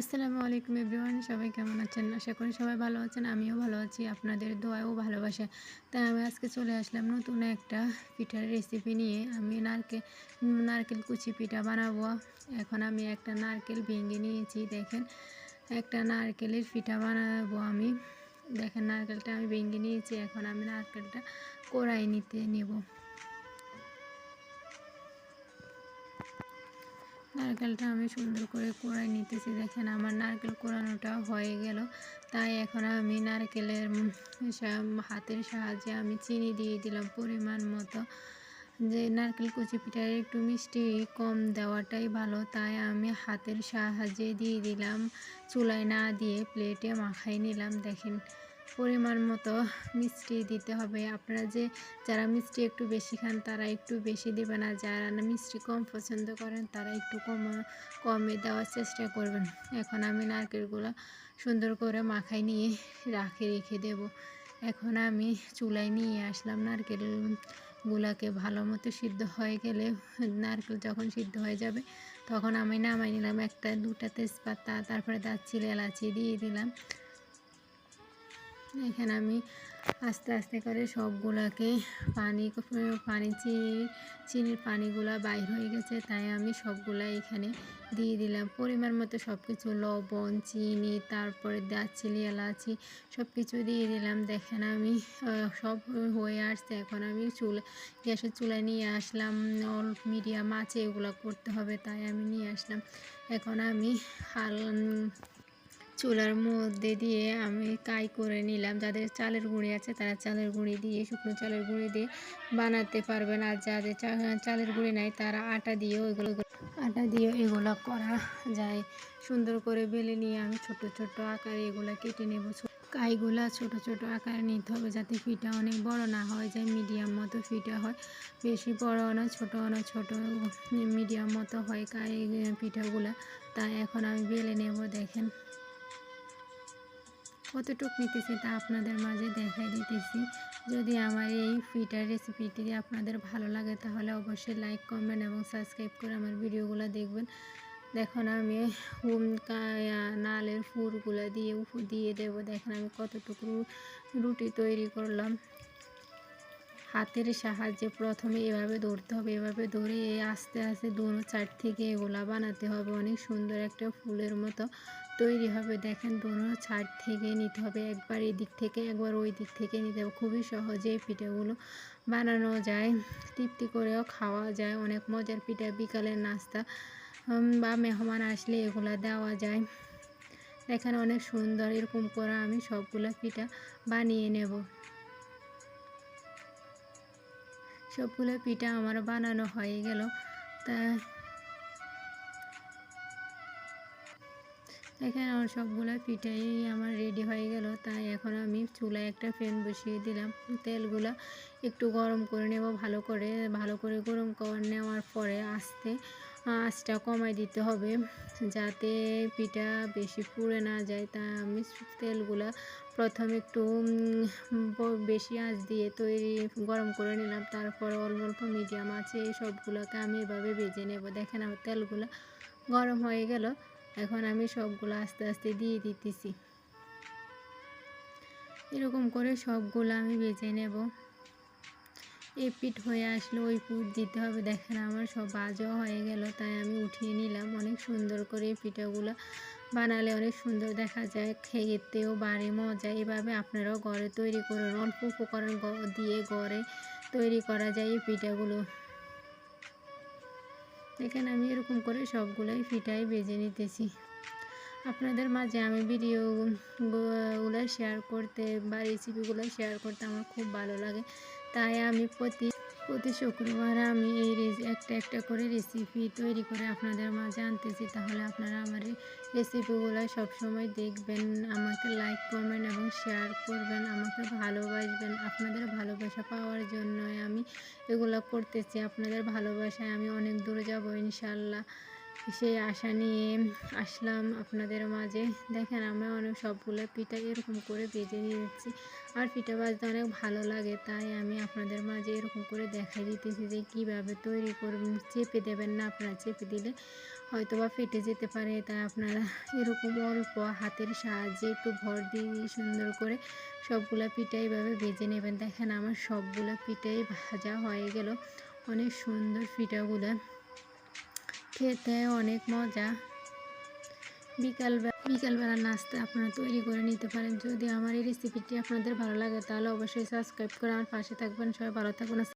আসসালামু আলাইকুম এভরিওয়ান, সবাই কেমন আছেন? আশা করি সবাই ভালো আছেন, আমিও ভালো আছি, আপনাদের দোয়াও ভালোবাসা। তাই আমি আজকে চলে আসলাম নতুন একটা পিঠার রেসিপি নিয়ে। আমি নারকেল নারকেল কুচি পিঠা বানাবো। এখন আমি একটা নারকেল ভেঙে নিয়েছি, দেখেন। একটা নারকেলের পিঠা বানাবো আমি। দেখেন, নারকেলটা আমি ভেঙে নিয়েছি, এখন আমি নারকেলটা কড়াই নিতে নেব। নারকেলটা আমি সুন্দর করে কোড়াই নিতেছি। দেখেন আমার নারকেল কোড়ানোটা হয়ে গেল। তাই এখন আমি নারকেলের হাতের সাহায্যে আমি চিনি দিয়ে দিলাম পরিমাণ মতো। যে নারকেল কুচি পিঠার একটু মিষ্টি কম দেওয়াটাই ভালো। তাই আমি হাতের সাহায্যে দিয়ে দিলাম। চুলায় না দিয়ে প্লেটে মাখাই নিলাম। দেখেন পরিমাণ মতো মিষ্টি দিতে হবে। আপনারা যে, যারা মিষ্টি একটু বেশি খান, তারা একটু বেশি দেবেন আর যারা না মিষ্টি কম পছন্দ করেন, তারা একটু কম, কমে দেওয়ার চেষ্টা করবেন। এখন আমি নারকেলগুলো সুন্দর করে মাখাই নিয়ে রাখে, রেখে দেব। এখন আমি চুলায় নিয়ে আসলাম নারকেল গুলাকে ভালো মতো সিদ্ধ হয়ে গেলে নারকেল যখন সিদ্ধ হয়ে যাবে, তখন আমি নামাই নিলাম একটা, দুটা তেজপাতা, তারপরে দারচিনি, এলাচি দিয়ে দিলাম। এখানে আমি আস্তে আস্তে করে সবগুলাকে পানি পানি চিনি চিনির পানিগুলা বাইর হয়ে গেছে, তাই আমি সবগুলা এখানে দিয়ে দিলাম। পরিমাণ মতো সব কিছু লবণ, চিনি, তারপরে দারচিনি, এলাচি সব কিছু দিয়ে দিলাম। দেখেন আমি সব হয়ে আসছে। এখন আমি চুলা, গ্যাসের চুলায় নিয়ে আসলাম। অল মিডিয়াম আছে, এগুলো করতে হবে, তাই আমি নিয়ে আসলাম। এখন আমি হাল চুলার মধ্যে দিয়ে আমি কাই করে নিলাম। যাদের চালের গুঁড়ি আছে তারা চালের গুঁড়ি দিয়ে, শুকনো চালের গুঁড়ি দিয়ে বানাতে পারবেন। আর যাদের চালের গুঁড়ি নাই তারা আটা দিয়েও এগুলো আটা দিয়েও এগুলো করা যায়। সুন্দর করে বেলে নিয়ে আমি ছোট ছোট আকারে এগুলো কেটে নেব। কাইগুলা ছোট ছোট আকারে নিতে হবে যাতে ফিটা অনেক বড় না হয় যায় মিডিয়াম মতো ফিটা হয়। বেশি বড় না ছোট না, ছোট মিডিয়াম মতো হয় কাই পিঠাগুলা তাই এখন আমি বেলে নেব, দেখেন। কতটুক নিতেছি তা আপনাদের মাঝে দেখাই দিতেছি। যদি আমার এই ফিটার রেসিপিটি আপনাদের ভালো লাগে, তাহলে অবশ্যই লাইক কমেন্ট এবং সাবস্ক্রাইব করে আমার ভিডিওগুলো দেখবেন। দেখুন, আমি নালের ফুরগুলো দিয়ে দিয়ে দেবো। দেখেন, আমি কতটুকু রুটি তৈরি করলাম। হাতের সাহায্যে প্রথমে এভাবে ধরতে হবে, এভাবে ধরে আস্তে আস্তে দোনো চার থেকে এগুলা বানাতে হবে। অনেক সুন্দর একটা ফুলের মতো তৈরি হবে। দেখেন দোনো ছাড় থেকে নিতে হবে, একবার এই দিক থেকে, একবার ওই দিক থেকে নিতে হবে। খুবই সহজে পিঠাগুলো বানানো যায়, তৃপ্তি করেও খাওয়া যায়। অনেক মজার পিঠা, বিকালের নাস্তা বা মেহমান আসলে এগুলো দেওয়া যায়। দেখেন, অনেক সুন্দর, এরকম করে আমি সবগুলো পিঠা বানিয়ে নেব। সবগুলো পিঠা আমার বানানো হয়ে গেল। তা এখানে আমার সবগুলো পিঠাই আমার রেডি হয়ে গেল। তাই এখন আমি চুলায় একটা ফ্যান বসিয়ে দিলাম। তেলগুলো একটু গরম করে নেব, ভালো করে ভালো করে গরম করে নেওয়ার পরে আস্তে আঁচটা কমাই দিতে হবে যাতে পিঠা বেশি পুড়ে না যায়। তা আমি তেলগুলো প্রথম একটু বেশি আঁচ দিয়ে তৈরি, গরম করে নিলাম। তারপর অল্প অল্প, মিডিয়াম আছে এই সবগুলোকে আমি এভাবে ভেজে নেব। দেখেন আমার তেলগুলো গরম হয়ে গেল। এখন আমি সবগুলো আস্তে আস্তে দিয়ে দিতেছি। এরকম করে সবগুলো আমি বেজে নেব। এই পিঠ হয়ে আসলে, ওই পুট দিতে হবে। দেখেন আমার সব বাজও হয়ে গেল, তাই আমি উঠিয়ে নিলাম। অনেক সুন্দর করে এই পিঠাগুলো বানালে অনেক সুন্দর দেখা যায়, খেতেও বাড়ে, মজা। এভাবে আপনারাও ঘরে তৈরি করুন, অল্প উপকরণ দিয়ে ঘরে তৈরি করা যায় এই পিঠাগুলো। দেখেন আমি এরকম করে সবগুলোই ফিটাই বেজে নিতেছি। আপনাদের মাঝে আমি ভিডিওগুলো শেয়ার করতে বা রেসিপিগুলো শেয়ার করতে আমার খুব ভালো লাগে। তাই আমি প্রতি প্রতি শুক্রবার আমি এই একটা একটা করে রেসিপি তৈরি করে আপনাদের মাঝে আনতেছি। তাহলে আপনারা আমার রেসিপিগুলো সবসময় দেখবেন, আমাকে লাইক করবেন এবং শেয়ার করবেন, আমাকে ভালোবাসবেন। আপনাদের ভালোবাসা পাওয়ার জন্য আমি এগুলো করতেছি। আপনাদের ভালোবাসায় আমি অনেক দূরে যাব ইনশাল্লাহ সেই আশা নিয়ে আসলাম আপনাদের মাঝে। দেখেন আমরা অনেক সবগুলো পিঠা এরকম করে বেজে নিয়েছি। আর পিঠা বাজতে অনেক ভালো লাগে, তাই আমি আপনাদের মাঝে এরকম করে দেখাই দিতেছি যে কীভাবে তৈরি করবেন, চেপে দেবেন না আপনারা, চেপে দিলে হয়তো বা ফেটে যেতে পারে, তাই আপনারা এরকম অল্প হাতের সাহায্যে একটু ভর দিয়ে সুন্দর করে সবগুলা পিঠা এইভাবে ভেজে নেবেন। দেখেন আমার সবগুলা পিঠাই ভাজা হয়ে গেল, অনেক সুন্দর পিঠাগুলো খেতে অনেক মজা। বিকালবেলা বিকালবেলা নাস্তা আপনারা তৈরি করে নিতে পারেন। যদি আমার এই রেসিপিটি আপনাদের ভালো লাগে, তাহলে অবশ্যই সাবস্ক্রাইব করে আমার পাশে থাকবেন। সবাই ভালো থাকবেন।